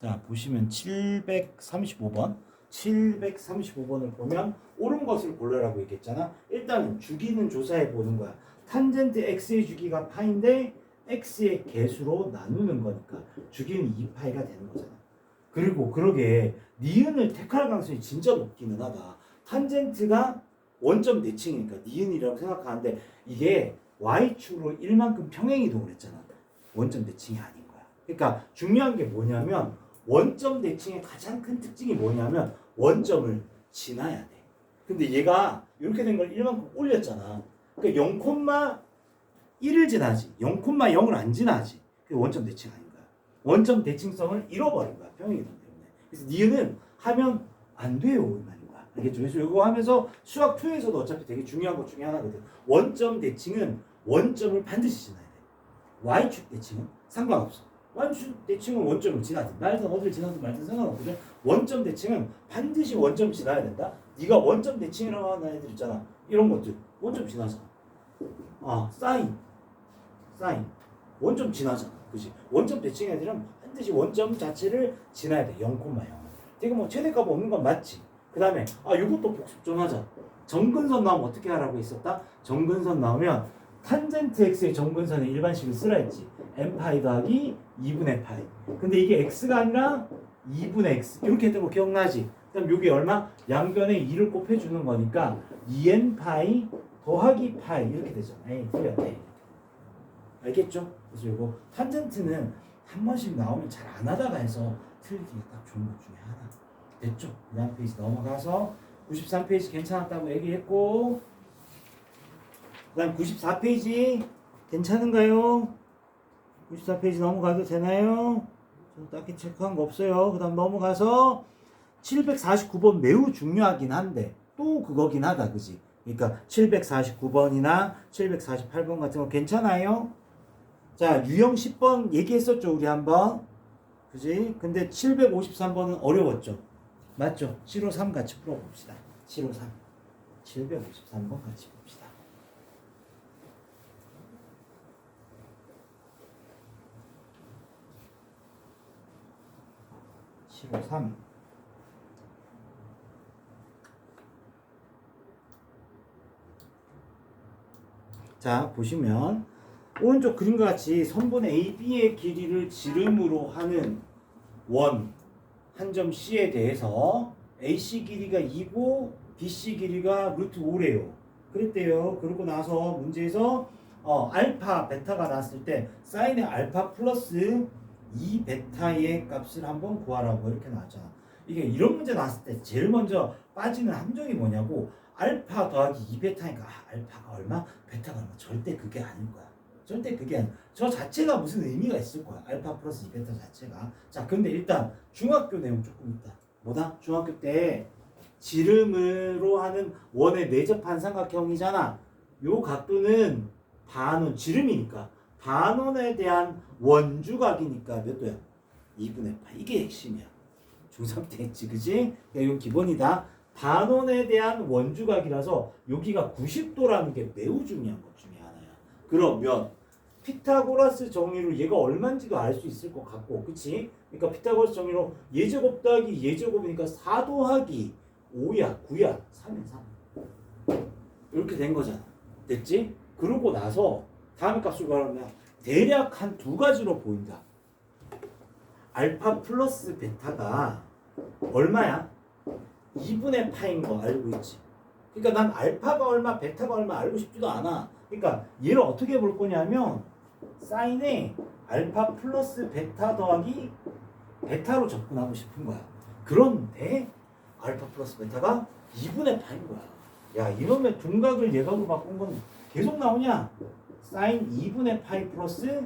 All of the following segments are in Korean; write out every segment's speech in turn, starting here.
자, 보시면 735번. 735번을 보면 옳은 것을 고르라고 얘기했잖아. 일단은 주기는 조사해 보는 거야. 탄젠트 x의 주기가 파인데 x의 개수로 나누는 거니까 주기는 2파이가 되는 거잖아. 그리고 그러게 니은을 택할 가능성이 진짜 높기는 하다. 탄젠트가 원점 대칭이니까 니은이라고 생각하는데 이게 y축으로 1만큼 평행 이동을 했잖아. 원점 대칭이 아닌 거야. 그러니까 중요한 게 뭐냐면 원점 대칭의 가장 큰 특징이 뭐냐면 원점을 지나야 돼. 근데 얘가 이렇게 된 걸 1만큼 올렸잖아. 그러니까 0,1을 지나지. 0,0을 안 지나지. 그게 원점 대칭 아닌 거야. 원점 대칭성을 잃어버린 거야. 평행이동 때문에. 그래서 니은은 하면 안 돼요. 이 말인 거야. 알겠죠? 그래서 이거 하면서 수학 2에서도 어차피 되게 중요한 것 중에 하나거든. 원점 대칭은 원점을 반드시 지나야 돼. Y축 대칭은 상관없어. Y축 대칭은 원점을 지나든 말든 어디를 지나든 말든 상관없거든. 원점 대칭은 반드시 원점 지나야 된다. 네가 원점 대칭이라고 하는 애들 있잖아. 이런 것들 원점 지나잖아. 아 사인, 사인 원점 지나잖아. 그지? 원점 대칭 애들은 반드시 원점 자체를 지나야 돼. 0,0. 지금 뭐 최대값 없는 건 맞지. 그 다음에 아 이것도 복습 좀 하자. 정근선 나오면 어떻게 하라고 했었다? 정근선 나오면 탄젠트 x의 정근선의 일반식을 쓰라 했지. N 파이 더하기 2분의 파이. 근데 이게 x가 아니라 2분의 x 이렇게 했던 거 기억나지? 그럼 여기 얼마? 양변에 2를 곱해주는 거니까 2n 파이 더하기 파이 이렇게 되잖아. 에이 틀렸네. 알겠죠? 그래서 이거 탄젠트는 한 번씩 나오면 잘 안 하다가 해서 틀리기가 딱 좋은 것 중에 하나. 됐죠? 그 다음 페이지 넘어가서 93페이지 괜찮았다고 얘기했고 그 다음 94페이지 괜찮은가요? 94페이지 넘어가도 되나요? 저 딱히 체크한 거 없어요. 그 다음 넘어가서 749번 매우 중요하긴 한데 또 그거긴 하다 그지? 그러니까 749번이나 748번 같은 거 괜찮아요? 자 유형 10번 얘기했었죠 우리 한번 그지? 근데 753번은 어려웠죠 맞죠? 753 같이 풀어봅시다 753 753번 같이 봅시다 (753) 자 보시면 오른쪽 그림과 같이 선분 AB의 길이를 지름으로 하는 원 한 점 C에 대해서 AC 길이가 2고 BC 길이가 루트 5래요. 그랬대요. 그러고 나서 문제에서 어, 알파, 베타가 나왔을 때 사인의 알파 플러스 2 베타의 값을 한번 구하라고 이렇게 나왔잖아. 이게 이런 문제 나왔을 때 제일 먼저 빠지는 함정이 뭐냐고 알파 더하기 2 베타니까 아, 알파가 얼마, 베타가 얼마 절대 그게 아닐 거야. 절대 그게 아니. 저 자체가 무슨 의미가 있을 거야. 알파 플러스 2 베타 자체가. 자, 근데 일단 중학교 내용 조금 있다. 뭐다? 중학교 때 지름으로 하는 원의 내접한 삼각형이잖아. 요 각도는 반원 지름이니까 반원에 대한 원주각이니까 몇 도야? 2분의 8. 이게 핵심이야. 중3 때 했지, 그지? 야, 이건 기본이다. 반원에 대한 원주각이라서 여기가 90도라는 게 매우 중요한 것 중에 하나야. 그러면 피타고라스 정의로 얘가 얼마인지도 알 수 있을 것 같고, 그치? 그러니까 피타고라스 정의로 예제곱 더하기 예제곱이니까 4 더하기 5야, 9야, 3은 3. 이렇게 된 거잖아. 됐지? 그러고 나서 다음 값을 구하면 대략 한 두 가지로 보인다. 알파 플러스 베타가 얼마야? 2분의 파인 거 알고 있지. 그러니까 난 알파가 얼마, 베타가 얼마 알고 싶지도 않아. 그러니까 얘를 어떻게 볼 거냐면 사인에 알파 플러스 베타 더하기 베타로 접근하고 싶은 거야. 그런데 알파 플러스 베타가 2분의 파인 거야. 야 이러면 둔각을 예각으로 바꾼 건 계속 나오냐? 사인 2분의 파이 플러스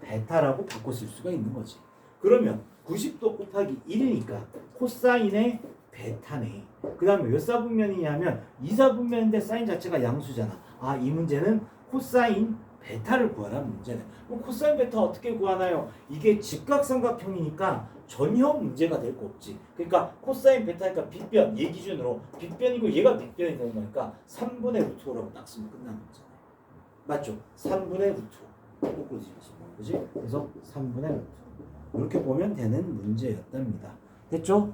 베타라고 바꿔 쓸 수가 있는 거지. 그러면 90도 곱하기 1이니까 코사인의 베타네. 그 다음에 몇 사분면이냐면 2사분면인데 사인 자체가 양수잖아. 아, 이 문제는 코사인 베타를 구하라는 문제네. 그럼 코사인 베타 어떻게 구하나요? 이게 직각삼각형이니까 전혀 문제가 될 거 없지. 그러니까 코사인 베타니까 빗변, 얘 기준으로 빗변이고 얘가 빗변이 되는 거니까 3분의 루트 5라고 딱 쓰면 끝나는 거잖아요. 맞죠? 3분의 루트 5. 거꾸로 뒤집어서 그지? 그래서 3분의 루트 5. 이렇게 보면 되는 문제였답니다. 됐죠?